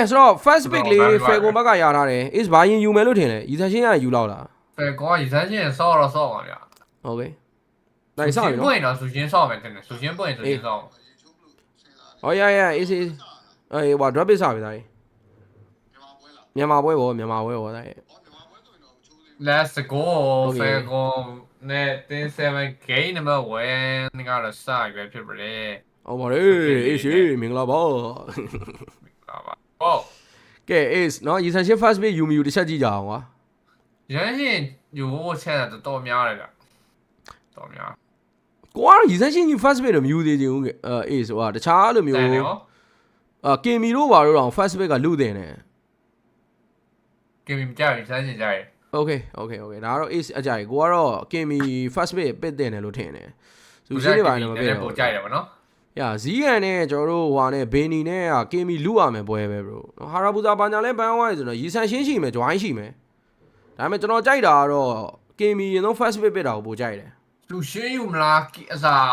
ကဲဆိုတော့ first pick လေး Very well. ဖေကွန်ဘက်ကရထားတယ် is ဘာရင်ယူမယ်လို့ထင်လဲရီဆန်ရှင်းရရင်ယူလောက်လားဖယ်ကောရစမ်းချင်းဆော့တော့ဆော့ပါဗျာဟုတ်ကဲ့နိုင်ဆောင်ပြီပွနော်င့်တော့ဆူချင်းဆော့မယ်တင်တယ်ဆူချင်းပွင့်ဆူချင်းဆော့ဟောရရ is is အေးဟို drop ပစ်စားပြီသားကြီးမြန်မာပွဲဗောမြန်မာပွဲဗောသားကြီး Let's go Okay. ဖယ်ကောနဲ့တင်း7 game number 1ငါတော့စရွယ်ဖြစ်ပါလေဟုတ်ပါလေ is မင်္ဂလာပါဟာပါ ဟုတ်ကဲ is နော်ရီဆန်ရှင်း first pick ယူမယူတစ်ချက်ကြည့်ကြအောင်ကွာရမ်းချင်းယူဖို့ချက်တာတော်တော်များတယ်ဗျတော်များကိုကတော့ရီဆန်ရှင်းယူ first pick တော့မယူသေးချင်ဘူးကဲအဲ is ဟိုတခြားလိုမျိုးတန်တယ်ဟောအာကင်မီတို့ဘာလို့တော့ first pick ကလူတင်တယ်ကင်မီမကြိုက်စမ်းချင်းကြိုက် Okay okay okay ဒါကတော့ ace အကြိုက်ကိုကတော့ Kimi first pick ပစ်တင်တယ်လို့ထင်တယ်သူရှင်းနေပါနေမပြည့်ပိုဘူးကြိုက်တယ်ဗောနော်။ ညာဇီးကန်နဲ့ကျွန်တော်တို့ဟွာနဲ့ဘေနီနဲ့က Kimi လူရမယ်ပွဲပဲ bro ။ဟာရာဘူဇာဘာညာလဲဘန်ဝိုင်းဆိုတော့ရီဆန်ရှင်းရှိမယ် join ရှိမယ်။ဒါပေမဲ့ကျွန်တော်ကြိုက်တာကတော့ Kimi ရင်ဆုံး first pick ပစ်တာကိုပိုကြိုက်တယ်လူရှင်းယူမလားအစား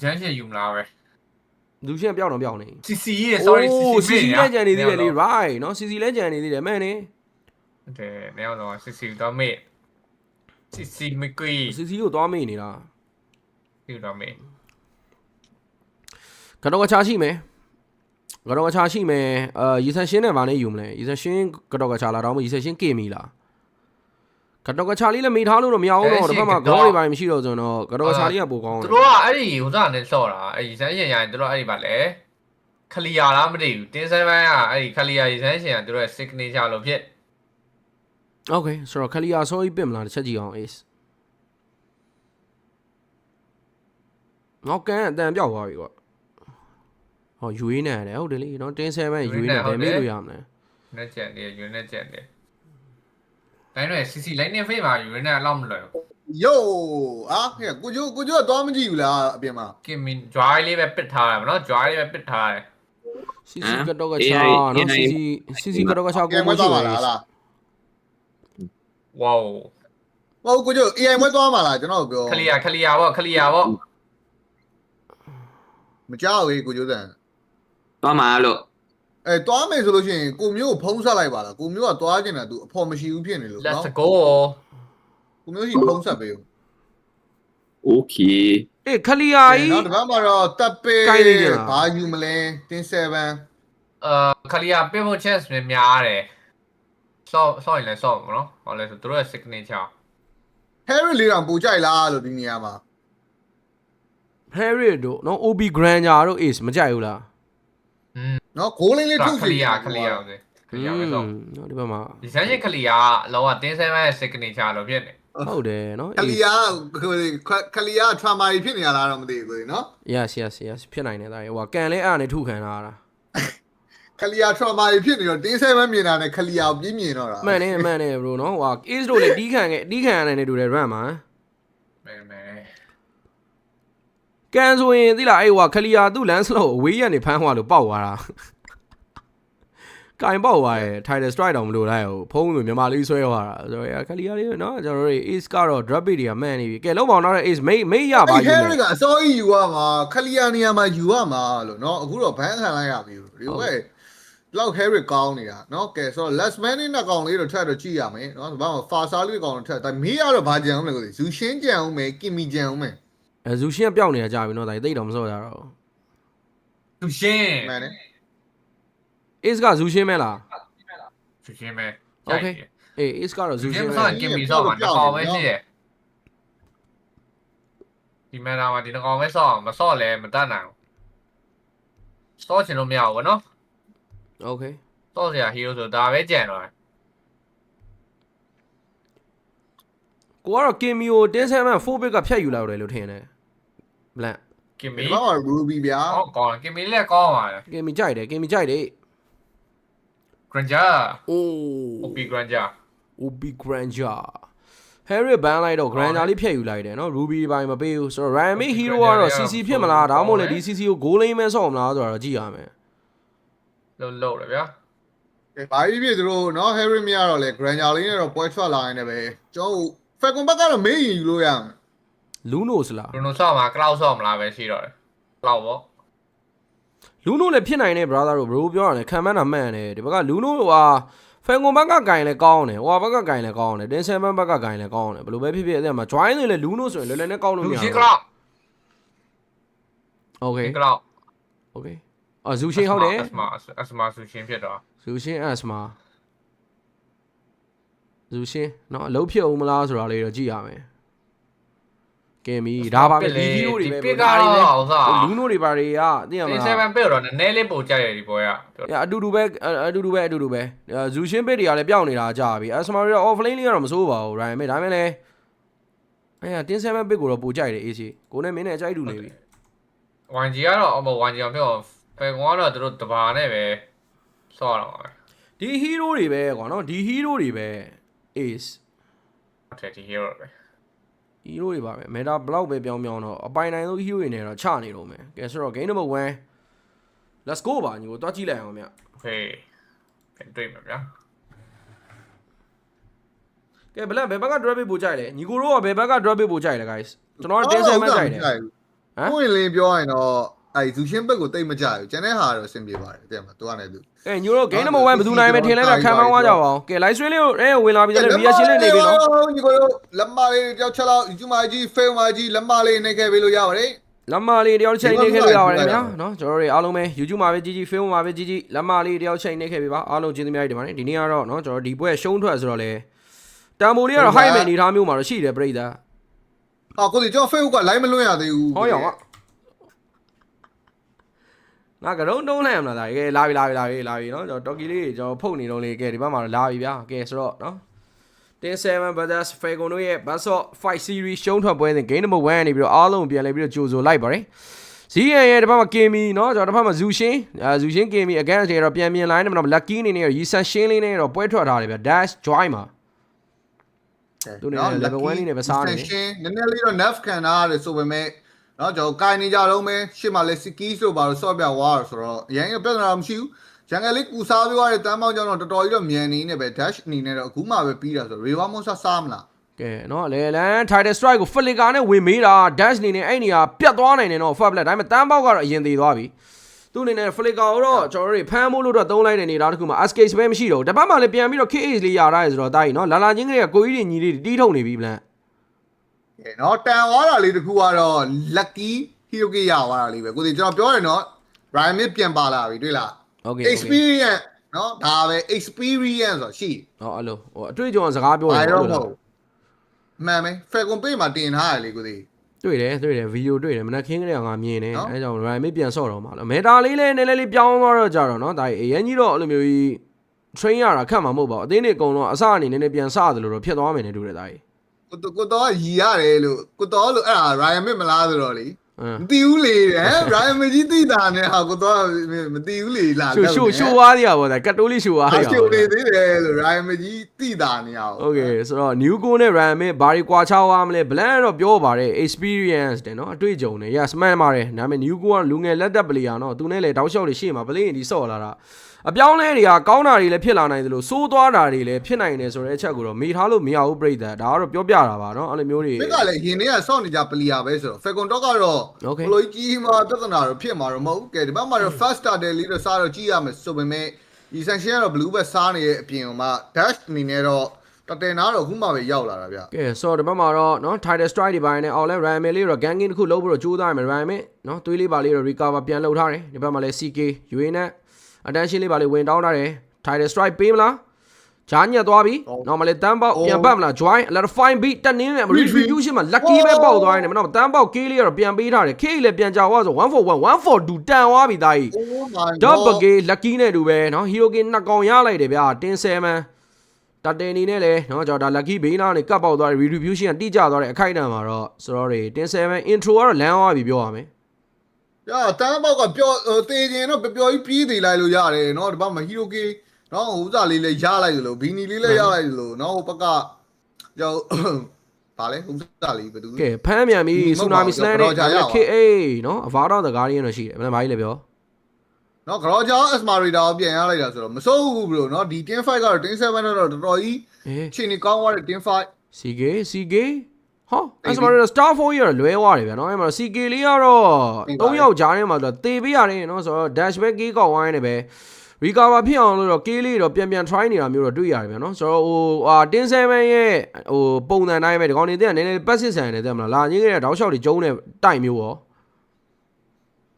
ရမ်းချင်းယူမလားပဲ။လူရှင်းပြောင်းတော့ပြောင်းနေ CC ရဲ့ sorry CC စီစီလဲကြံနေသေးတယ်လေ right နော် CC လဲကြံနေသေးတယ်မဲ့နေတဲ့နေအောင်တော့ CC တော့မေ့ CC မကွေ CC ကိုသွားမေ့နေတာယူတော့မေ့။ ကတော့ကချာရှိမယ်ကတော့ကချာရှိမယ်အာရီဆန်ရှင်းနဲ့ဗာနဲ့ယူမလဲရီဆန်ရှင်းကတော့ကချာလာတော့မရီဆန်ရှင်းကေမီလားကတော့ကချာလေးလည်းမိထားလို့တော့မရအောင်တော့တစ်ခါမှခေါင်းတွေပိုင်းမရှိတော့ဆိုတော့ကတော့ကချာလေးကပိုကောင်းတယ်သူတို့ကအဲ့ဒီဟိုစားနဲ့ဆော့တာအဲ့ဒီဆန်းရှင်ရိုင်းသူတို့အဲ့ဒီပါလေခလီယာလားမသိဘူးတင်းဆိုင်ပိုင်းကအဲ့ဒီခလီယာရီဆန်းရှင်ကသူတို့ရဲ့ signature လို့ဖြစ် Okay ဆိုတော့ခလီယာဆော့ပြီးပြင်မလားတစ်ချက်ကြည့်အောင် is နောက်ကန်အတန်ပြောက်သွားပြီကွာ ဟောယူရင်းနေတယ်ဟုတ်တယ်လေနော်တင်း7ယူရင်းနေတယ်မေးလို့ရမလဲနဲ့ကျန်တယ်ယူနဲ့ကျန်တယ်တိုင်းတော့ CC lightning phase မှာယူနဲ့အလောက်မလွယ်ဘူးယိုအာဟဲ့ကိုကျိုးကိုကျိုးကသွားမကြည့်ဘူးလားအပြင်မှာကင်မင် joy လေးပဲပစ်ထားတယ်ဗောနော် joy လေးပဲပစ်ထားတယ်စီစီကတော့ကချာနော်စီစီစီစီကတော့ကချာကဲကိုမမရှိသွားဘူးပါလားလား wow ဟုတ်ကိုကျိုး AI မသွားပါလားကျွန်တော်ပြောခလီယာခလီယာဗောခလီယာဗောမကြောက်ဘူးကိုကျိုးတန် သွားမှာလို့ အဲသွားမယ်ဆိုလို့ရှိရင်ကိုမျိုးကိုဖုံးဆက်လိုက်ပါလားကိုမျိုးကသွားကျင်တာ तू အဖော်မရှိဘူးဖြစ်နေလို့ let's နော် go ကိုမျိုးရှိဖုံးဆက်ပေးဦး โอเค အေးခလီယာကြီး နောက်တစ်ပတ်မှာတော့တပ်ပေး ကိုင်းနေကြလား ဘာယူမလဲတင်း7 အာခလီယာပစ်ဖို့ chance များတယ်ဆော့ဆော့ရင်လည်းဆော့မှာနော်ဟောလဲဆိုသူတို့ရဲ့ signature Harry လေးတောင်ပူကြိုက်လားလို့ဒီနေရာမှာ Harry တို့နော် OB Granger တို့ ace မကြိုက်ဘူးလား อืม နော်ဂိုးလေးလေးထုတ်ခလီယာခလီယာဆိုခလီယာပဲဆော့နော်ဒီဘက်မှာဒီစမ်းရှင်ခလီယာအလောကတင်းဆဲမဲ့ signature လို့ဖြစ်နေဟုတ်တယ်နော်ခလီယာခလီယာ trauma ကြီးဖြစ်နေရလားတော့မသိဘူးကိုနော် yes yes yes ဖြစ်နိုင်တယ်ဒါဟိုကန်လဲအဲ့အနေထုခံလာတာခလီယာ trauma ကြီးဖြစ်နေတော့တင်း7မြင်တာနဲ့ခလီယာကိုပြင်းမြင်တော့တာမှန်တယ်မှန်တယ် bro နော်ဟို ace တို့လည်းတီးခံခဲ့တီးခံရတယ်နေတူတယ် run မှာမဲမဲ ကန်ဆိုရင်သိလားအဲ့ဟိုခလီယာသူ့လမ်းစလို့အဝေးရနေဖမ်းသွားလို့ပေါက်သွားတာကင်ပေါက်သွားတယ် title strike တောင်မလို့လိုက်ဟိုဖုံးလို့မြန်မာလေးဆွဲသွားတာဆိုတော့ခလီယာလေးနော်ကျွန်တော်တို့ ace ကတော့ drop beat တွေကမှန်နေပြီကဲလုံးပေါင်းတော့ ace မိတ်မိတ်ရပါ အဲ့ ယူ ဟဲ မယ် ရီကအစောကြီးယူရမှာခလီယာနေရာမှာယူရမှာလို့เนาะအခုတော့ဘန်းခံလိုက်ရပြီဒီဘက်လောက်ဟဲရီကောင်းနေတာเนาะကဲဆိုတော့ last man နဲ့ကောင်လေးတော့ထပ်တော့ကြည့်ရမယ်เนาะဘာမှဖာစာလေးကောင်တော့ထပ်ဒါမေးရတော့ဘာကြံအောင်လဲကိုဇူရှင်းကြံအောင်မယ်ကင်မီကြံအောင်မယ် အဲဇူရှင်းကပျောက်နေတာကြာပြီနော်ဒါသိတော့မစော့ကြတော့သူရှင်းမှန်တယ် ace ကဇူရှင်းမဲလား သူရှင်းမဲ Okay အေး ace ကတော့ဇူသူရှရှင်းင်းမမဲဆော့ကင်မီဆော့မှာတစ်ကောင်ပဲရှိတယ်ဒီမဲနာမှာဒီတစ်ကောင်ပဲဆော့မဆော့လဲမတတ်နိုင်ဘူးဆော့ချင်လို့မရဘူးဗောနော် okay ဆော့စရာ hero ဆိုဒါပဲကြံတော့တယ် ကိုကတော့ Kimio 107 4 bit ကဖြတ်ယူလာတယ်လို့ထင်တယ် black ကင်မီဒီမှာက Ruby ဗျာဟုတ်ကောင်းကင်မီလည်းကောင်းပါလေ Kimio ကြိုက်တယ် Kimio ကြိုက်တယ် Granger အိုး OP Granger OB Granger Harry ဘန်လိုက်တော့ Granger လေးဖြတ်ယူလိုက်တယ်နော် Ruby ပိုင်းမပေးဘူးဆိုတော့ Rami Hero ကတော့ CC ဖြစ်မလားဒါမှမဟုတ်လေဒီ CC ကို goal လိမ့်မဲဆော့မလားဆိုတော့ကြည့်ရမယ်လုံးလုံးရဗျာဘာကြီးဖြစ်သူတို့နော် Harry မရတော့လေ Granger လေးနဲ့တော့ပွဲထွက်လာရင်လည်းပဲကျောင်း န်တော် Falcon ဘက်ကတော့မေးရင်ယူလို့ရမယ် Lunos လား Bruno ဆော့မှာ Cloud ဆော့မလားပဲရှိတော့တယ် Cloud ပေါ့လူနိုလည်းဖြစ်နိုင်တယ် brother တို့ bro ပြောရတယ်ခံမှန်းတာမှန်တယ်ဒီဘက်ကလူနိုဟာဖန်ကွန်ဘက်ကကင်လည်းကောင်းတယ်ဟိုဘက်ကကင်လည်းကောင်းတယ်တင်းဆယ်ဘန်ဘက်ကကင်လည်းကောင်းတယ်ဘယ်လိုပဲဖြစ်ဖြစ်အဲ့ဒါမှာ join နေလေလူနိုဆိုရင်လွယ်လွယ်နဲ့ကောင်းလို့မလူရရှင်းကဘူးလောက် okay ကလောက် okay အော်ဇူရှင်းဟုတ်တယ် အစမအစမဆူရှင်းဖြစ်တော့ဇူရှ င်းအက်စမာဇူရှင်းเนาะအလုပ်ဖြစ်အောင်မလားဆိုတာလေးတော့ကြည့်ရမယ်ကဲမီဒါပါပဲဒီဗီဒီယိုတွေပဲ ပစ် ဒါ က တွေပဲ တော့ဥစား လူနိုတွေပါတွေကသိရမ တင်း လား 7ပစ်တော့နည်းနည်းလေးပိုကြိုက်ရဒီပွဲကပြော ။အတူတူပဲအအတူတူပဲအတူတူပဲ။ဇူရှင်းပစ်တွေကလည်းပျောက်နေတာကြာပြီ။အစမာရီတော့ offlane လေးကတော့မစိုးပါဘူး။ Ryan မေဒါပေမဲ့လည်းအဲ့တင်း7 pit ကိုတော့ပိုကြိုက်တယ် AC ။ကိုနဲ့မင်းနဲ့အကြိုက်တူနေပြီ 1G ကတော့အမ 1G အောင်ပြောဖယ်ကွန်ကတော့သူတို့တဘာနဲ့ပဲဆော့တော့ပါပဲ ။ဒီ hero တွေပဲကွာနော်ဒီ hero တွေပဲ Ace ဟုတ်တယ်ဒီ hero ပဲ hero တွေပါပဲ meta block ပဲပြောင်းပြောင်းတော့အပိုင်နိုင်ဆုံး hero တွေနဲ့တော့ချနေတော့မယ်။ကဲဆိုတော့ game number 1 let's go ပါညီကိုတွားကြည့်လိုက်အောင်ဗျ။ဟေးပြန်တွေ့မှာဗျာကဲဘလက်ဘယ်ဘက်က drop ပေးပို့ကြိုက်လဲညီကိုတို့ကဘယ်ဘက်က drop ပေးပို့ကြိုက်လဲ guys ကျွန်တော်ကတင်း7ကြိုက်တယ်ဟမ်ဟိုရင်လင်းပြောရင်တော့ အဲဇူရှင်းဘက်ကိုတိတ်မကြဘူးကျန်တဲ့ဟာတော့အဆင်ပြေပါတယ်တဲ့မှာသူကလည်းသူကဲညိုတို့ game number 1ဘယ်သူနိုင်မယ်ထင်လဲဗျခံမှန်းသွားကြပါအောင်ကဲ live stream လေးကိုအဲဝင်လာပြီတဲ့ reaction လေးနေပြီနော်ညီကိုတို့လက်မလေးတယောက်ချက်လောက်ယူမကြီးဖေးမကြီးလက်မလေးနေခဲ့ပေးလို့ရပါတယ်လမ်းမလေးတယောက်ချိန်နေခဲ့လို့ရပါတယ်ခင်ဗျာနော်ကျွန်တော်တို့အားလုံးပဲ YouTube မှာပဲကြီးကြီး film မှာပဲကြီးကြီးလမ်းမလေးတယောက်ချိန်နေခဲ့ပြီပါအားလုံးကျေးဇူးများကြီးတင်ပါတယ်ဒီနေ့ကတော့နော်ကျွန်တော်ဒီပွဲရှုံးထွက်ဆိုတော့လေတန်ဖိုလေးကတော့ high မဲ့အနေထားမျိုးမှာတော့ရှိတယ်ပြိတ္တာအော်ကိုဒီကျွန်တော် Facebook က live မလွှင့်ရသေးဘူးဟောရော င်ကငါကရုံးတုံးလိုက်ရမလားဒါကဲလာပြီလာပြီလာပြီလာပြီနော်ကျွန်တော်တော်ကီလေးကျွန်တော်ဖုတ်နေတော့လေကဲဒီဘက်မှာတော့လာပြီဗျာကဲဆိုတော့နော်တင်7 brothers fagon တို့ရဲ့ Bassot 5 series ရှုံးထွက်ပွဲစဉ် game number 1နေပြီးတော့အားလုံးပြန်လဲပြီးတော့ကြိုဆိုလိုက်ပါတယ်ဇီးရန်ရဲ့ဒီဘက်မှာ Kimi เนาะကျွန်တော်ဒီဘက်မှာဇူရှင်းအဲဇူရှင်း Kimi again ဆိုတော့ပြန်မြင်လိုက်နေမှာ lucky အနေနဲ့ရီဆန်ရှင်းလေးနဲ့တော့ပွဲထွက်ထားတယ်ဗျ dash joy မှာ သူနေနဲ့ level 1လေးနဲ့ပဲစားနေတယ် ရှင်းနည်းနည်းလေးတော့ nerf ခံထားရတယ်ဆိုပေမဲ့ နော်ကျွန်တော်ကိုင်နေကြတော့မယ်ရှေ့မှာလဲစကီးဆိုပါလို့ဆော့ပြဝါဆိုတော့အရင်ကပြဿနာမရှိဘူးဂျန်ကယ်လေးကူစားပြောရတဲ့တန်းပေါင်းကြောင်းတော့တော်တော်ကြီးတော့မြန်နေနေပဲ dash အနေနဲ့တော့အခုမှပဲပြီးတာဆိုတော့ river monster စားမလားကဲနော်လေလန် title strike ကို flicker နဲ့ဝင်မေးတာ dash အနေနဲ့အဲ့နေရာပြတ်သွားနိုင်တယ်နော် fat black ဒါပေမဲ့တန်းပေါက်ကတော့အရင်သေးသွားပြီသူ့အနေနဲ့ flicker တော့ကျွန်တော်တို့ဖမ်းဖို့လို့တော့သုံးလိုက်တဲ့နေသားတစ်ခုမှာ escape ပဲမရှိတော့ဘူးတပတ်မှလည်းပြန်ပြီးတော့ KH လေးရတာရယ်ဆိုတော့တာကြီးနော်လာလာချင်းကလေးကကိုကြီးတွေညီလေးတီးထုတ်နေပြီ blan နော်တန်သွားတာလေးတခုကတော့ lucky hyoki ရသွားတာလေးပဲကိုစီကျွန်တော်ပြောတယ်နော် Brian Mid ပြန်ပါလာပြီတွေ့လား Okay experience နော်ဒါပဲ experience ဆိုရှိဟောအဲ့လိုဟိုအတွေ့အကြုံစကားပြောတယ်အဲ့လိုမှန်မယ် Falcon Pay မှာတင်ထားတယ်လေကိုစီတွေ့တယ်တွေ့တယ်ဗီဒီယိုတွေ့တယ်မနက်ခင်းကလေးကငါမြင်တယ်အဲကြောင့် Brian Mid ပြန်ဆော့တော့မှာလို့မေတာလေးလည်းနည်းနည်းလေးပြောင်းသွားတော့ကြတော့နော်ဒါအရင်ကြီးတော့အဲ့လိုမျိုးကြီး train ရတာခက်မှာမဟုတ်ပါဘူးအသေးနေအကုန်လုံးအစအနေနဲ့နည်းနည်းပြန်စတယ်လို့တော့ဖြစ်သွားမယ်နဲ့တူတယ်ဒါကြီး ကိုတော့ကိုတော့ရီရတယ်လို့ကိုတော့လို့အဲ့ဒါ Ryan Mid မလားဆိုတော့လေ အင်း မသိဘူးလေဟမ် Ryan Mid ကြီးသိတာနဲ့ဟာကိုတော့မသိဘူးလေလာ ရှိုးရှိုးရှိုးွားရပါတော့ကတ်တိုးလေးရှိုးွားရ ဟာ ပါ ရှိုးနေသေးတယ်လို့ Ryan Mid ကြီးသိတာနေအောင် โอเคဆိုတော့ new go နဲ့ ram မေဘာတွေကွာခြားသွားမလဲ bland တော့ပြောပါတယ် experience တဲ့เนาะအတွေ့အကြုံနဲ့ yes man ပါတယ်ဒါပေမဲ့ new go ကလူငယ်လက်သက် player เนาะသူနဲ့လေတောက်လျှောက်တွေရှေ့မှာ play ဒီဆော့လာတာ အပြောင်းလဲတွေကကောင်းတာတွေလည်းဖြစ်လာနိုင်သလိုဆိုးသွားတာတွေလည်းဖြစ်နိုင်တယ်ဆိုတဲ့အချက်ကိုတော့မေ့ထားလို့မရဘူးပြိဿဒါကတော့ပြောပြတာပါနော်အဲ့လိုမျိုးတွေဒီကလည်းရင်ထဲကဆော့နေကြပလီယာပဲဆိုတော့ Falcon Talk ကတော့ဘလိုကြီးမှာပြဿနာတော့ဖြစ်မှာတော့မဟုတ်ဘူးကဲဒီဘက်မှာတော့ Fast Starter လေးတော့စားတော့ကြည့်ရမယ်ဆိုပေမဲ့ဒီ sanction ကတော့ blue ပဲစားနေရဲ့အပြင်မှာ dash အနေနဲ့တော့တတင်နာတော့ခုမှပဲရောက်လာတာဗျ။ကဲဆိုတော့ဒီဘက်မှာတော့နော် title strike တွေပိုင်းနဲ့ all in ramen လေးတော့ gang game တစ်ခုလုံးဖို့တော့ကြိုးစားရမယ် ramen နော်သွေးလေးပါလေးတော့ recover ပြန်လုပ်ထားတယ်ဒီဘက်မှာလည်း CK ရွေးနဲ့ attention လေးပါလေးဝင်တောင်းထားတယ် title strike ပေးမလားဂျာညက်သွားပြီနောက်မှလည်းတန်းပေါက်ပြန်ပတ်မလား join a lot of fine beat တက်နင်းနဲ့ retribution မှာ lucky ပဲပေါက်သွားတယ်နောက်တန်းပေါက် K လေးကတော့ပြန်ပေးထားတယ် K လည်းပြန်ကြွားဆို1 for 1 1 for 2တန်သွားပြီသားကြီး Oh my ဒေါ့ပကေ lucky နဲ့တူပဲเนาะ hero king နှစ်ကောင်ရလိုက်တယ်ဗျာတင်း7တတင်နေနဲ့လေเนาะကျွန်တော်ဒါ lucky ဘေးနားနေကတ်ပေါက်သွားတယ် retribution ကတိကျသွားတယ်အခိုက်အတန့်မှာတော့ဆိုတော့တွေတင်း7 intro ကတော့လမ်းသွားပြီပြောရမယ် ။ ပြတန်းပေါက်ကပျော်တေချင်တော့ပျော်ကြီးပြေးသေးလိုက်လို့ရတယ်နော်ဒီဘက်မှာဟီရိုကီနော်ဟိုဥစားလေးလည်းရလိုက်လို့ဘီနီလေးလည်းရလိုက်လို့နော်ဟိုဘက်ကကျော်ဗာလဲဥစားလေးဘယ်သူကဲဖမ်းမြန်ပြီဆူနာမီစလန်နဲ့ KA နော်အဗာတော့တကားရင်းတော့ရှိတယ်ဘယ်လိုမှမကြီးလဲပြောနော်ဂရောဂျာအစ်မာရီတာကိုပြန်ရလိုက်တာဆိုတော့မစိုးဘူးဘလို့နော်ဒီ10 5ကတော့10 7တော့တော်တော်ကြီးခြေနေကောင်းသွားတဲ့10 5 CK CK ဟောအဲ့ဆိုတော့ Star 4ရလွဲသွားတယ်ဗျာနော်အဲ့မှာ CK လေးကတော့၃ယောက်ကြားထဲမှာဆိုတော့တေပေးရတယ်နော်ဆိုတော့ dash back ကေးကောက်ဝိုင်းနေပဲ recover ဖြစ်အောင်လို့တော့ K လေးတော့ပြန်ပြန် try နေတာမျိုးတော့တွေ့ရတယ်ဗျာနော်ဆိုတော့ဟိုအာတင်7ရဲ့ဟိုပုံစံတိုင်းပဲဒီကောင်နေတဲ့နည်းနည်း passive ဆန်နေတယ်မလားလာကြီးရဲ့တောက်လျှောက်တွေကျုံးတဲ့တိုက်မျိုးရော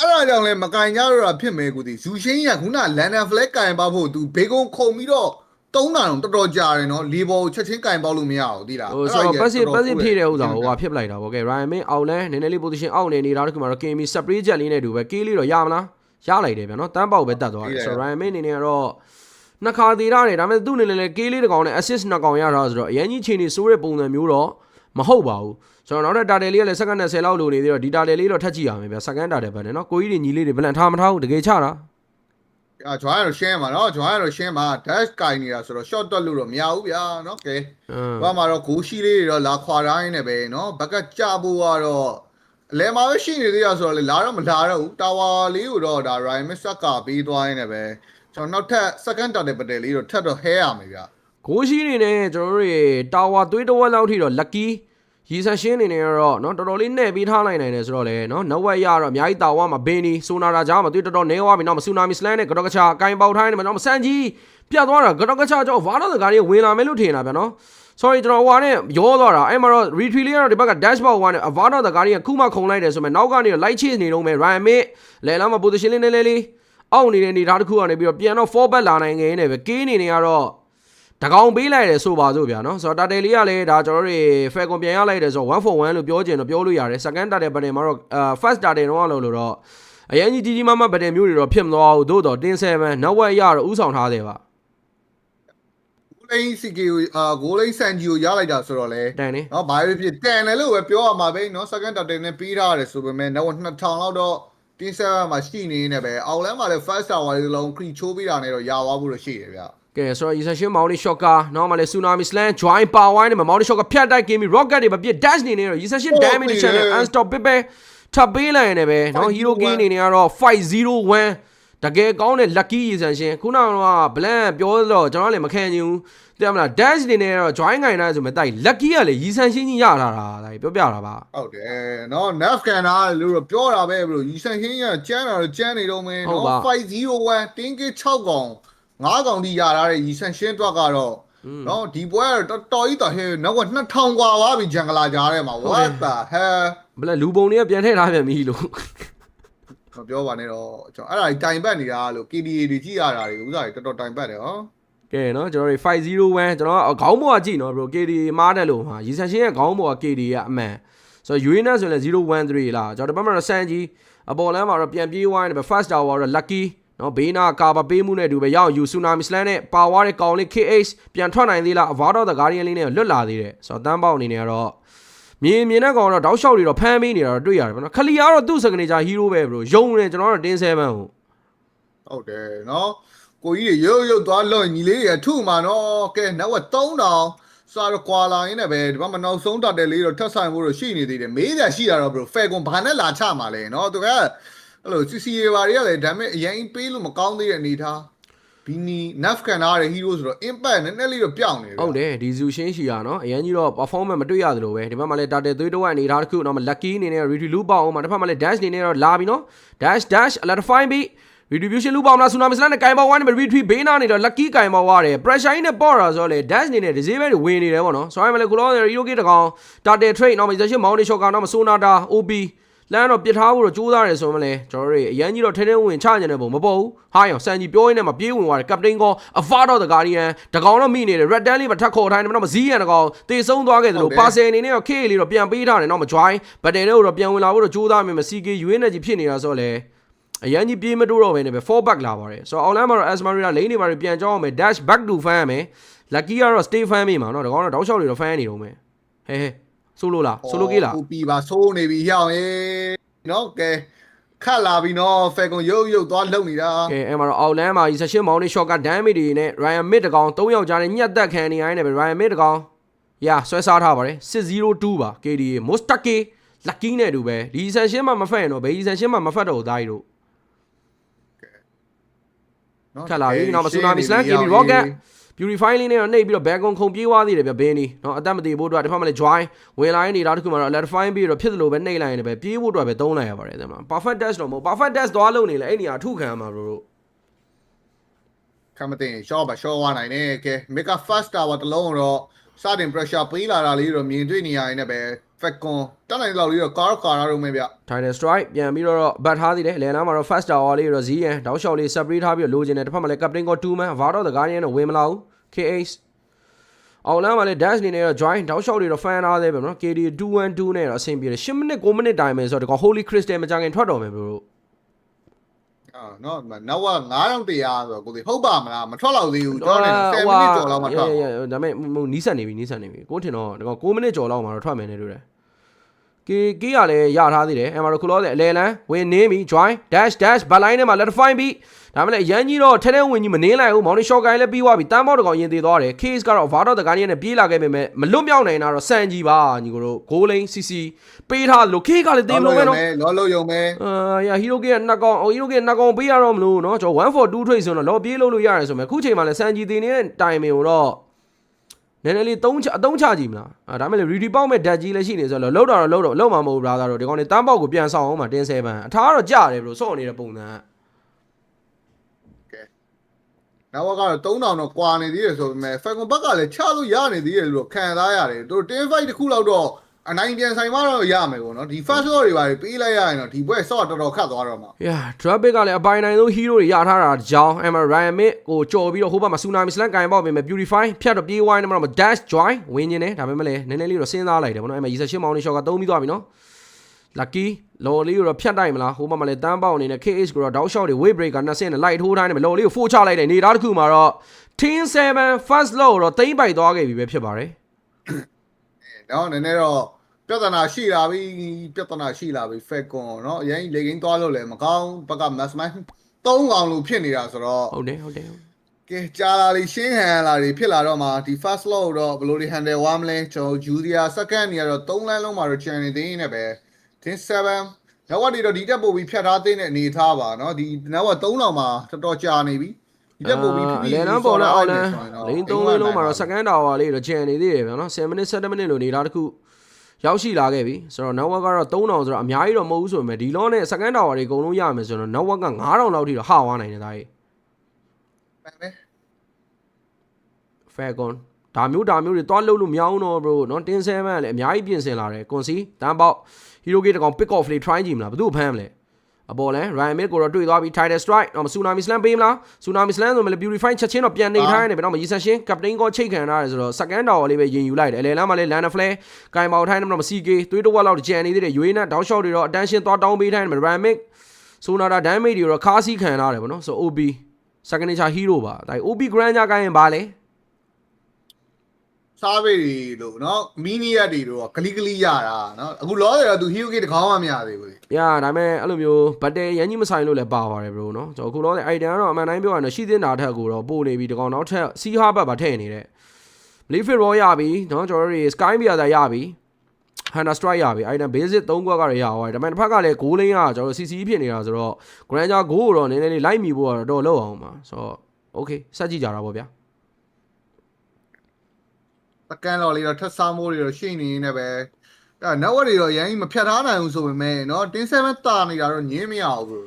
အဲ့ဒါကြောင့်လဲမကင်ကြတော့တာဖြစ်မယ်ကူဒီဇူရှင်းကြီးကခုနလန်ဒန်ဖလက်ကင်ပါဖို့သူဘေကုံခုံပြီးတော့ တုံးတာတော့တော်တော်ကြာတယ်နော်လီဘောကိုချက်ချင်းကင်ပေါက်လို့မရဘူးဒီလားဟိုဆိုတော့ passive passive ဖြည့်တဲ့ဥစ္စာဟိုဟာဖြစ်ပလိုက်တာဗောကဲ Ryan May အောက်လဲနည်းနည်းလေး position အောက်နေနေတာတခုမှတော့ KMI spray jet လေးနဲ့တူပဲ K လေးတော့ရမလားရလိုက်တယ်ဗျာနော်တန်းပေါက်ပဲတတ်သွားတယ်ဆိုတော့ Ryan May အနေနဲ့ကတော့နှစ်ခါသေးရတယ်ဒါပေမဲ့သူ့အနေနဲ့လည်း K လေးတစ်ကောင်နဲ့ assist နှစ်ကောင်ရတာဆိုတော့အရင်ကြီးချိန်နေစိုးတဲ့ပုံစံမျိုးတော့မဟုတ်ပါဘူးဆိုတော့နောက်တဲ့တာတယ်လေးကလည်း second နဲ့10လောက်လိုနေသေးတော့ဒီတာတယ်လေးတော့ထက်ကြည့်ရမယ်ဗျာ second တာတယ်ပဲနော်ကိုကြီးတွေညီလေးတွေဘလန်ထားမထားဘူးတကယ်ချတာ အာဂျွိုင်းရတော့ရှင်းပါနော်ဂျွိုင်းရတော့ရှင်းပါ dash ကင်နေတာဆိုတော့ short တွက်လို့တော့မရဘူးဗျာနော်ကဲအင်းဘာမှတော့ဂိုးရှိလေးတွေတော့လာခွာတိုင်းနဲ့ပဲနော်ဘက်ကကြဖို့ကတော့အလဲမှာပဲရှိနေသေးရဆိုတော့လေလာတော့မလာတော့ဘူးတာဝါလေးကိုတော့ဒါ Ryan Mr. ကပေးသွားရင်းနဲ့ပဲကျွန်တော်နောက်ထပ် second တာတဲ့ပတယ်လေးတော့ထပ်တော့ဟဲရမယ်ဗျာကိုရှိနေနဲ့ကျွန်တော်တို့တွေတာဝါသွေးတစ်ဝက်လောက်ထိတော့ lucky ရီဆန်ရှင်းနေနေတော့เนาะတော်တော်လေးနဲ့ပြီးထားနိုင်နိုင်တယ်ဆိုတော့လေเนาะနောက်ဝက်ရတော့အများကြီးတာဝါမှာဘင်းနီဆိုနာတာကြားမှာသွေးတော်တော်နေသွားပြီเนาะမဆူနာမီစလန်နဲ့ကတော့ကချာကင်ပေါက်ထိုင်းနေမှာเนาะမဆန်ကြီးပြတ်သွားတာကတော့ကချာကြောင့်ဘာလို့စကားကြီးဝင်လာမယ်လို့ထင်တာဗျာเนาะ sorry ကျွန်တော်ဟိုဟာနဲ့ရောသွားတာအဲ့မှာတော့ retreat လေးကတော့ဒီဘက်က dashboard 1နဲ့ avada တကားကြီးကခုမှခုံလိုက်တယ်ဆိုမဲ့နောက်ကနေတော့ light chase နေတော့မယ် ryan mid လဲလာမှာ position လေးနည်းနည်းလေးအောက်နေတဲ့အနေထားတစ်ခုကနေပြီးတော့ပြန်တော့ four back လာနိုင်ငယ်နေပဲကေးနေနေကတော့ တကောင်ပေးလိုက်တယ်ဆိုပါစို့ဗျာနော်ဆိုတော့တာတယ်လေးကလည်းဒါကျွန်တော်တို့ fair ကွန်ပြန်ရလိုက်တယ်ဆိုတော့1 for 1လို့ပြောချင်တော့ပြောလို့ရတယ် second တာတယ်ဘယ်နေမှာတော့ first တာတယ်တော့လို့လို့တော့အရင်ကြီးကြီးကြီးမားမားဗတယ်မျိုးတွေတော့ဖြစ်မသွားဘူးသို့တော့တင်း7နောက်ဝက်ရတော့ဥဆောင်ထားတယ်ပါဂိုးလိန် CK ကိုအာဂိုးလိန်ဆန်ဂျီကိုရလိုက်တာဆိုတော့လေတန်နေနော်ဘာပဲဖြစ်တန်တယ်လို့ပဲပြောရမှာပဲနော် second တာတယ်နဲ့ပြီးထားရတယ်ဆိုပေမဲ့နောက်2000လောက်တော့တင်း7မှာရှိနေနေပဲအောက်လမ်းမှာလည်း first tower လေးလုံးခရီချိုးပြီးတာနဲ့တော့ရသွားဖို့တော့ရှိတယ်ဗျာ ကဲဆိုတော့ Essential Mountain Shocker နောက်မှလည်း Tsunami Slam Join Power နဲ့ Mountain Shocker ဖြတ်တိုက် Game Rocket တွေမပြစ် dash နေနေတော့ Essential Damage Channel Unstoppable ပဲထပ်ပေးလိုက်နေပဲเนาะ Hero Game နေနေကတော့501တကယ်ကောင်းတဲ့ Lucky Essential ခုနကတော့ Blank ပြောတော့ကျွန်တော်လည်းမခံချင်ဘူးသိရမလား dash နေနေတော့ join နိုင်တာဆိုမဲ့တိုက် Lucky ကလည်း Essential ကြီးရထားတာဒါပြောပြတာပါ ဟုတ်တယ်နော် nav scanner လို့တော့ပြောတာပဲဘလို့ရီဆန်ဟင်းကကျန်းတာတော့ကျန်းနေတော့မယ် ဟုတ်ပါ နော်501တင်းက6កောင် 9កောင်ဒီရထားတဲ့ရီဆန်ရှင်းတော့ကတော့ อืม နော်ဒီပွဲကတော့တော်တော်ကြီးတော့ဟဲနောက်က2000กว่าသွားပြီဂျန်ဂလာကြားထဲမှာ ဟုတ် what တယ် the hell ဘလက်လူပုံတွေကပြန်ထည့်ထားပြန်ပြီလို့ မပြောပါနဲ့တော့ကျွန်တော်အဲ့ဒါကြီးတိုင်ပတ်နေတာလို့ KDA တွေကြည့်ရတာတွေဥစားတွေတော်တော်တိုင်ပတ်တယ်ဟော ကဲเนาะကျွန်တော်တို့501ကျွန်တော်ခေါင်းပေါ်ကကြည့်เนาะ bro KD မားတယ်လို့ဟာရီဆန်ရှင်းရဲ့ခေါင်းပေါ်က KD ကအမှန်ဆိုတော့ UNS ဆိုရင်လည်း013လားကျွန်တော်ဒီဘက်မှာတော့စန်ကြီးအပေါ်လမ်းမှာတော့ပြန်ပြေးဝိုင်းတယ်ပဲ first tower တော့ lucky နော်ဘေးနာကာပါပေးမှုနဲ့အတူပဲရောက်ယူဆူနာမီစလန်နဲ့ပါဝါတဲ့ကောင်လေး KH ပြန်ထွက်နိုင်သေးလားအဝါတော့တကားရင်းလေးနဲ့လွတ်လာသေးတယ်ဆိုတော့တန်းပေါက်အနေနဲ့ကတော့မြင်မြင်တဲ့ကောင်တော့တောက်လျှောက်တွေတော့ဖမ်းမိနေတာတော့တွေ့ရတယ်ဗျနော်ခလီယာတော့သူ့စကနေချာဟီးရိုးပဲဘလို့ယုံနေကျွန်တော်တော့တင်းဆဲမန်းဟုတ်ဟုတ်တယ်နော်ကိုကြီးတွေရုပ်ရုပ်သွားလွန်ညီလေးတွေထုမှာနော်ကဲနောက်က3000စာရကွာလာရင်းနဲ့ပဲဒီမှာမနောက်ဆုံးတတ်တယ်လေးတော့ထက်ဆိုင်ဖို့တော့ရှိနေသေးတယ်မေးတယ်ရှိတာတော့ဘလို့ဖယ်ကွန်ဘာနဲ့လာချမှာလဲနော်သူက အဲ့လို CC တွေပါတွေကလည်းဒါပေမဲ့အရင်ပေးလို့မကောင်းသေးတဲ့အနေထားဘီနီ nav ကန်ထားတဲ့ hero ဆိုတော့ impact နည်းနည်းလေးတော့ပြောင်းနေတယ်ဟုတ်တယ်ဒီဇူရှင်းရှီယာနော်အရင်ကြီးတော့ performance မတွေ့ရသလိုပဲဒီဘက်မှာလည်း data သွေးတော့အနေထားတစ်ခုတော့ lucky အနေနဲ့ retry loop ပေါ့အောင်မှာတစ်ဖက်မှာလည်း dash အနေနဲ့တော့လာပြီနော် dash dash electrify ပြီး retribution loop ပေါ့အောင်လား tsunami slam နဲ့ကင်ပေါဝိုင်းနဲ့ retry ဘေးနာနေတော့ lucky ကင်ပေါဝရတယ် pressure နဲ့ပေါ့တာဆိုတော့လေ dash အနေနဲ့ disable တွေဝင်နေတယ်ပေါ့နော်ဆိုရင်မလည်းခုလော hero kit တကောင် data trade နောက် musician mountain shocker နောက် sonata op လမ်းတော့ပြစ်ထားဖို့တော့ကြိုးစားတယ်ဆိုမှလည်းကျွန်တော်တို့အရန်ကြီးတော့ထဲထဲဝင်ချညနေပုံမပေါ့ဘူးဟာရောင်စန်ကြီးပြောရင်းနဲ့မှပြေးဝင်သွားတယ်ကပတိန်ကောအဖာတော့တကားရီယန်တကောင်တော့မိနေတယ် red dan လေးမထက်ခေါ်ထိုင်းတယ်တော့မစည်းရန်တကောင်တေဆုံးသွားခဲ့တယ်လို့ပါဆယ်အနေနဲ့တော့ K လေးတော့ပြန်ပေးထားတယ်တော့မ join ဘတ်တယ်လေးကိုတော့ပြန်ဝင်လာဖို့တော့ကြိုးစားမယ်မ CK UNG ဖြစ်နေတာဆိုတော့လေအရန်ကြီးပြေးမတိုးတော့ဘဲနဲ့ပဲ 4 back လာပါတယ်ဆိုတော့အောင်လမ်းမှာတော့ Asmarina လိမ့်နေပါတယ်ပြန်ကြောင်းအောင်မယ် dash back to fan ရမယ် lucky ကတော့ stay fan မိမှာเนาะတကောင်တော့တောက်လျှောက်တွေတော့ fan နေတော့မယ်ဟဲဟဲ ဆိုလို့လားဆိုလို့ကေးလားဟိုပြီပါဆိုးနေပြီဟျောင်းရေနော်ကဲခတ်လာပြီနော်ဖဲကွန်ရုပ်ရုပ်သွားလုံနေတာကဲအဲ့မှာတော့အောက်လမ်းမှာ session mount နဲ့ shot က damage တွေနဲ့ Ryan Mid တကောင်၃ယောက်ကြားနဲ့ညက်သက်ခံနေရတဲ့ပဲ Ryan Mid တကောင်ရဆွဲစားထားပါတယ်602ပါ KDA Mustake Lucky နဲ့တူပဲဒီ session မှာမဖက်ရင်တော့ဘယ် session မှာမဖက်တော့ဘူးသားကြီးတို့နော်ခက်လာပြီနောက်မှာ Tsunami Slam KB Rocket purify လေးနဲ့တော့နှိပ်ပြီးတော့ back on ခုံပြေးသွားသေးတယ်ဗျဘင်းဒီเนาะအသက်မသေးဖို့အတွက်တစ်ဖက်မှာလည်း join ဝင်လာရင်နေတာတစ်ခုမှာတော့ electrify ပြီးတော့ဖြစ်သလိုပဲနှိပ်လိုက်ရင်လည်းပဲပြေးဖို့အတွက်ပဲသုံးလိုက်ရပါတယ်တဲ့မှာ perfect dash တော့မဟုတ် perfect dash သွားလို့နေလေအဲ့နေရာအထုခံရမှာဘရိုတို့ ခံမသိရင်ရှော့ပါရှော့သွားနိုင်တယ်ကဲ mega fast tower တစ်လုံးတော့စတင် pressure ပေးလာတာလေးတော့မြင်တွေ့နေရရင်လည်းပဲ falcon တက်နိုင်တဲ့လောက်လေးတော့ car car တော့မယ်ဗျ Titan Strike ပြန်ပြီးတော့ဘတ်ထားသေးတယ်လယ်နားမှာတော့ fast tower လေးတော့ဇီးရန်တောက်လျှောက်လေး separate ထားပြီးတော့လိုချင်တယ်တစ်ဖက်မှာလည်း captain က2 man Vard of the Guardian တော့ဝင်မလာဘူး KH အောင်လမ်းမှာလည်း dash နေနဲ့တော့ join တောက်လျှောက်လေးတော့ fan ထားသေးပဲနော် KD 212နဲ့တော့အဆင်ပြေတယ်10မိနစ်9မိနစ်တိုင်မယ်ဆိုတော့ဒီကောင် Holy Crystal မကြခင်ထွက်တော်မယ်ဘရိုတို့အာနော်နောက်က9000တရားဆိုတော့ကိုဒီဟုတ်ပါမလားမထွက်တော့သေးဘူးကျွန်တော်လည်း10မိနစ်ကျော်လောက်မှထွက်ရရဒါပေမဲ့နီးစပ်နေပြီနီးစပ်နေပြီကိုထင်တော့ဒီကောင်9မိနစ်ကျော်လောက်မှာတော့ထွက်မယ်နေလို့တယ် KK ကလည်းရထားသေးတယ်အမ်မာတို့ခုလောတယ်အလဲလန်းဝင်နေပြီ join dash dash ဘလိုင်းထဲမှာ let find ပြီဒါမှလည်းရန်ကြီးတော့ထဲထဲဝင်ကြီးမနေလိုက်ဘူးမောင်နီရှော့ကိုင်းလည်းပြီးသွားပြီတန်ဘော့တကောင်ရင်သေးသွားတယ် case ကတော့ vado တကန်ကြီးနဲ့ပြေးလာခဲ့ပေမဲ့မလွတ်မြောက်နိုင်တာတော့စံကြီးပါညီကိုတို့ goal lane cc ပေးထားလို့ case ကလည်းတင်းလုံးပဲနော်လောလုံးယုံပဲအာရ hero ကနှစ်ကောင် hero ကနှစ်ကောင်ပေးရတော့မလို့နော်ကျွန်တော်142 trade ဆိုတော့လောပြေးလို့လို့ရတယ်ဆိုမဲ့အခုချိန်မှလည်းစံကြီးတင်နေတဲ့ time ကိုတော့ နည်းနည်းလေးသုံးချအသုံးချကြည့်မလားအာဒါမဲ့လေ ready ပေါက်မဲ့ဓာတ်ကြီးလည်းရှိနေဆိုတော့လောက်တာတော့လောက်တော့လောက်မှာမဟုတ်ဘူး brother တို့ဒီကောင်နေတန်းပေါက်ကိုပြန်ဆောင်အောင်မှာတင်း7ပန်အထားကတော့ကြတယ်ဘလို့စော့နေတဲ့ပုံစံကနောက်ကတော့3000တော့ကွာနေသေးတယ်ဆိုပေမဲ့ falcon ဘက်ကလည်းချလို့ရနေသေးတယ်လို့ခံစားရတယ်သူတင် fight တစ်ခုလောက်တော့ အနိုင်ပြန်ဆိုင်မှတော့ရမယ်ပေါ့နော်ဒီ first law တွေပါပေးလိုက်ရရင်တော့ဒီဘွဲဆော့တော်တော်ခတ်သွားတော့မှာ။ Yeah, Traffic ကလည်းအပိုင်နိုင်ဆုံး hero တွေရထားတာတစ်ကြောင်း။ Emma Ryan Mid ကိုကြော်ပြီးတော့ဟိုဘက်မှာ Tsunami Slam ကင်ပေါက်ပြင်မဲ့ Purify ဖြတ်တော့ပြေးဝိုင်းနေမှာတော့ Dash Joy ဝင်နေတယ်ဒါပေမဲ့လည်းနည်းနည်းလေးတော့စဉ်းစားလိုက်တယ်ဗောနော်။အဲ့မှာ Yisa ရှင်းမောင်းလေး shot ကသုံးပြီးသွားပြီနော်။ Lucky လော်လေးကိုတော့ဖြတ်တိုက်မလားဟိုဘက်မှာလည်းတန်းပေါက်အနေနဲ့ KH ကိုတော့ down shot တွေ wave breaker နှစ်ဆင်းနဲ့ light ထိုးတိုင်းနေမယ်လော်လေးကို four ချလိုက်တယ်နေသားတစ်ခုမှာတော့ Team 7 first low တော့တိမ့်ပိုက်သွားခဲ့ပြီပဲဖြစ်ပါတယ် နော်နည်းနည်းတော့ပြဿနာရှိလာပြီပြဿနာရှိလာပြီ falcon နော်အရင်လေကင်းသွားလို့လည်းမကောင်းဘက်က mastermind သုံးအောင်လို့ဖြစ်နေတာဆိုတော့ ။ဟုတ်တယ်ဟုတ်တယ်ဟုတ်တယ် ကဲကြာလာလိရှင်းဟန်လာတွေဖြစ်လာတော့မှဒီ first law တော့ဘယ်လိုတွေ handle ဝါမလဲကျွန်တော် Julia second နေရတော့3လမ်းလုံးမှာတော့ channel နေသေးနေပဲtin 7နောက်ဝတီတော့ဒီတက်ပို့ပြီးဖြတ်ထားတဲ့အနေထားပါเนาะဒီနောက်က3000မှာတော်တော်ကြာနေပြီ ဒီတက်ပို့ပြီးဖြအည်းလဲဖြည်းနန်းပေါ်လဲအောင်လဲလိန်သုံးအိလေးမ်လုံးမှာဝိုတော့ second tower လေးတော့ကျန်နေသေးတယ်ဗျာနော်7 minute 7 minute လို့နေတာတခုရောက်ရှိလာခဲ့ပြီဆိုတော့ network ကတော့3000ဆိုတော့အများကြီးတော့မဟုတ်ဘူးဆိုပေမဲ့ဒီ law နဲ့ second tower တွေအကုန်လုံးရမယ်ဆိုတော့ network က9000လောက်ထိတော့ဟာဝါနိုင်တယ်ဒါကြီးမှန်ပဲ Falcon ဒါမျိုးဒါမျိုးတွေတွားလုံးလို့မရအောင်တော့ bro နော်တင်း7ကလည်းအများကြီးပြင်ဆင်လာတယ်ကွန်စီတန်းပေါက် hero gate တကောင် pick off လေး try ကြည့်မလားဘယ်သူ့ကိုဖမ်းမလဲ အပေါ်လဲ Ryan Mid ကိုတော့တွေ့သွားပြီး Title Strike တော့ Tsunami Slam ပေးမလား Tsunami Slam ဆိုမှလည်း Purify ချက်ချင်းတော့ပြန်နေထားနေပဲတော့မရီဆက်ရှင်း Captain ကိုချိတ်ခံထားတယ်ဆိုတော့ second tower လေးပဲရင်ယူလိုက်တယ်အလဲလမ်းမှာလည်း Lana Flare ကင်ပေါက်ထိုင်းနေမှာတော့ CK သွေးတစ်ဝက်လောက်ကြံနေသေးတယ်ရွေးနဲ့ down shot တွေတော့ attention သွားတောင်းပေးထိုင်းနေမှာ Ryan Mid Sonata damage တွေတော့ခါးစီးခံထားတယ်ဗောနော်ဆို OB second nature hero ပါဒါ OB grand ကြကိုင်းရင်ပါလေ စားပေတွေလို့နော်မီနီယက်တွေတော့ဂလိဂလိရတာနော်အခုလောတယ်တော့သူဟီယိုကေတကောင်းမှမရသေးဘူးလေ။ပြဒါပေမဲ့အဲ့လိုမျိုးဘတ်တယ်ရန်ကြီးမဆိုင်လို့လည်းပါပါတယ် bro နော်။ကျွန်တော်အခုလောတယ်အိုင်တန်ကတော့အမှန်တိုင်းပြောရရင်တော့ရှိသင့်တာထက်ကိုတော့ပို့နေပြီတကောင်နောက်ထပ်စီဟာဘတ်ပါထည့်နေတဲ့။ Leaf Roll ရပြီနော်ကျွန်တော်တို့ Sky Beater ရပြီ။ Hunter Strike ရပြီ။အိုင်တန် basic 3ခွက်ကတော့ရပါတယ်။ဒါပေမဲ့တစ်ဖက်ကလည်း goal lane ကကျွန်တော်တို့ CC ဖြစ်နေတာဆိုတော့ Granger goal ကိုတော့နည်းနည်းလေးလိုက်မိဖို့ကတော့တော့လောက်အောင်ပါ။ဆိုတော့ okay စက်ကြည့်ကြတာပေါ့ဗျာ။ ပကန်းတော်လေးတော့ထက်စားမိုးတွေတော့ရှိနေနေပဲအဲ network တွေတော့ရန်ကြီးမဖြတ်ထားနိုင်ဘူးဆိုပေမဲ့เนาะတင်း7တာနေတာတော့ညင်းမရဘူး bro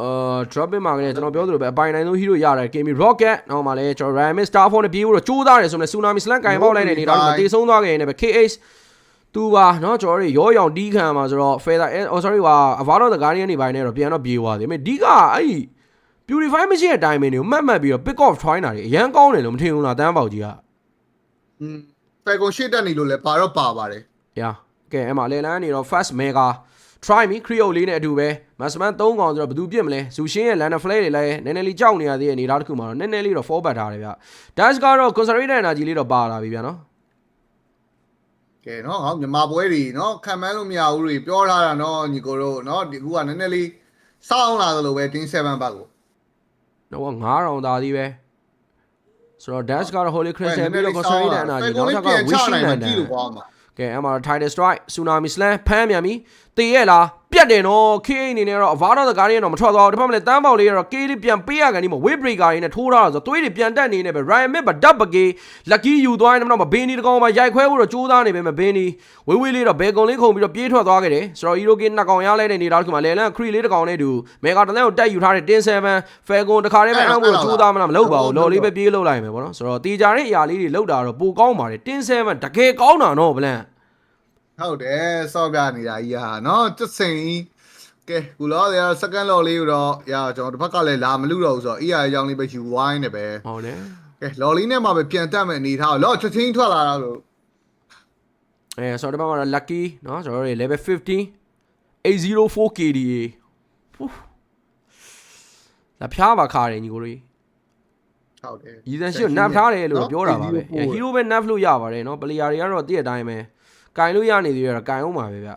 အာ drop in မှာကလည်းကျွန်တော်ပြောသလိုပဲအပိုင်နိုင်ဆုံး hero ရတယ် Kimi Rocket နောက်မှလည်းကျွန်တော် Ryan Star Force နဲ့ပြေးဖို့တော့ကြိုးစားတယ်ဆိုရင် Tsunami Slam ကင်ပေါက်လိုက်တဲ့အနေတော့တေဆုံးသွားခဲ့ရင်လည်းပဲ KH သူပါเนาะကျွန်တော်တို့ရောရောင်တီးခံမှာဆိုတော့ Feather oh sorry ပါ Avaro the Guardian နေပိုင်းနဲ့တော့ပြန်တော့ပြေးသွားတယ်။ဒါပေမဲ့ဒီကအဲ့ဒီ Purify Machine ရဲ့ timing တွေကိုမှတ်မှတ်ပြီးတော့ pick off ထွိုင်းတာတွေအရန်ကောင်းတယ်လို့မထင်ဘူးလားတန်းပေါက်ကြီးက อืมဖယ်ကွန်ရှေ့တက်နေလို့လဲပါတော့ပါပါတယ်ယာကဲအဲ့မှာလေလန်းနေတော့ first mega try me creo လေးနဲ့အတူပဲ maximum 3កောင်ဆိုတော့ဘယ်သူပြစ်မလဲဇူရှင်းရဲ့ land of play တွေလည်းနည်းနည်းလေးကြောက်နေရသေးတဲ့အနေအထားတစ်ခုမှာတော့နည်းနည်းလေးတော့ forward ထားတယ်ဗျ dash ကတော့ concentrate energy လေးတော့ပါလာပြီဗျာနော်ကဲနော်ဟောမြန်မာပွဲတွေနော်ခံမှန်းလို့မရဘူးတွေပြောထားတာနော်ညီကိုတို့နော်ဒီခုကနည်းနည်းလေးစောင်းလာသလိုပဲတင်း7ဘက်ကိုတော့9000တာသေးပဲ ဆိုတော့ Dash ကတော့ Holy Crystal ပြီးတော့ concentrate energy နောက်ထပ်က Wishing နိုင် Land ကြည့်လို့ပေါ့မှာကဲအဲ့မှာ Title Strike Tsunami Slam ဖမ်းမြန်ပြီ။တေးရဲ့လားပြတ်တယ်နော် KA အနေနဲ့တော့အဗားတော့တကားလေးတော့မထွက်သွားဘူးဒါမှမဟုတ်တန်းပေါက်လေးကတော့ KA လေးပြန်ပေးရကန်ဒီမှာ weight breaker တွေနဲ့ထိုးထားတာဆိုသွေးတွေပြန်တက်နေနေပဲ Ryan Mid ဗဒတ်ပကေ lucky ယူသွားရင်တော့မဘင်းဒီတကောင်မှရိုက်ခွဲဖို့တော့ကြိုးစားနေပဲမဘင်းဒီဝေးဝေးလေးတော့ဘယ်ကုံလေးခုံပြီးတော့ပြေးထွက်သွားခဲ့တယ်ဆိုတော့ Hero King နှစ်ကောင်ရလိုက်တဲ့နေတော့ဒီမှာလေလန် Cree လေးတကောင်နဲ့တူ Mega တလန်ကိုတက်ယူထားတဲ့တင်7 Falcon တခါတည်းပဲအမ်းဖို့ကြိုးစားမလားမလုပ်ပါဘူးလော်လေးပဲပြေးလုပ်လိုက်မယ်ပေါ့နော်ဆိုတော့တေချာတဲ့အရာလေးတွေလောက်တာတော့ပိုကောင်းပါတယ်တင်7တကယ်ကောင်းတာနော်ဗလန် ဟုတ်တယ်စောက်ပြနေတာကြီးဟာနော်တစင်ကြီးကဲခုလောရ second law လေးကိုတော့ရကျွန်တော်တစ်ဖက်ကလည်းလာမလူတော့ဘူးဆိုတော့ ER အကြောင်းလေးပဲယူဝိုင်းနေပဲ ဟုတ်တယ် ကဲ law လေးနဲ့မှပဲပြန်တက်မဲ့အနေထားတော့လောချက်ချင်းထွက်လာတာလို့ အဲဆိုတော့ဒီမှာတော့ lucky เนาะကျွန်တော်တို့ level 15 804 KDA ဖူးလာဖျားပါခါတယ်ညီကိုတွေ ဟုတ်တယ် ရီဇန်ရှိကိုနပ်ထားတယ်လို့ပြောတာပါပဲဟီရိုပဲနပ်လို့ရပါတယ်เนาะပလေယာတွေကတော့တည့်တဲ့အတိုင်းပဲ ကင်လို့ရနေသေးရတော့ကင်အောင်ပါပဲဗျ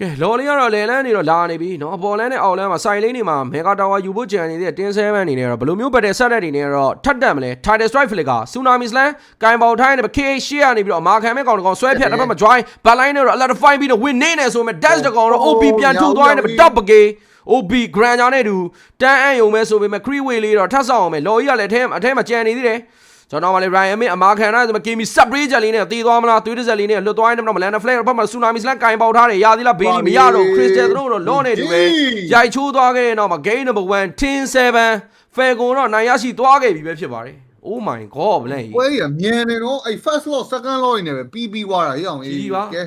ကဲလော်လေးကတော့လေလန်းနေတော့လာနေပြီเนาะအပေါ်လန်းနဲ့အောက်လန်းမှာစိုင်လေးနေမှာမေဂါတာဝါယူဖို့ကြံနေတဲ့တင်း7အနေနဲ့တော့ဘယ်လိုမျိုးပတ်တဲ့ဆက်တဲ့အနေနဲ့တော့ထတ်တက်မလဲ Title Strike Flicker Tsunami Slam ကင်ပေါထိုင်းနေ KH ရှေ့ကနေပြီးတော့အမာခံမဲ့ကောင်တကောင်ဆွဲဖြတ်တစ်ဖက်မှာ join ဘတ်လိုင်းနဲ့တော့ alert find ပြီးတော့ win နေနေဆိုမဲ့ dash တကောင်တော့ OP ပြန်ထူသွားနေတယ် top ပကေ OB Granger နဲ့တူတန်းအံ့ယုံမဲ့ဆိုပေမဲ့ Creeway လေးတော့ထပ်ဆောင်အောင်မယ်လော်ကြီးကလည်းအထဲအထဲမှာကြံနေသေးတယ် ကျွန်တော်မှလည်း Ryan Mid အမာခံရဆိုမှ Kimi Subbrager လေးနဲ့တီးသွားမလားသွေးတစ်စက်လေးနဲ့လွတ်သွားရင်တော့ Melanda Flare ဘက်မှာ Tsunami Slam ကင်ပေါထားတယ်ရသေးလားဘေးကြီးမရတော့ Crystal တို့တော့လော့နေတူပဲရိုက်ချိုးသွားခဲ့တဲ့နောက်မှာ game number 1 tin 7 Falcon တော့နိုင်ရရှိသွားခဲ့ပြီပဲဖြစ်ပါတယ် Oh my god ဗလဲပွဲရမြန်နေတော့အဲ့ first law second law နေပဲပြီးပြီးသွားတာရအောင်ကြီးပါကဲ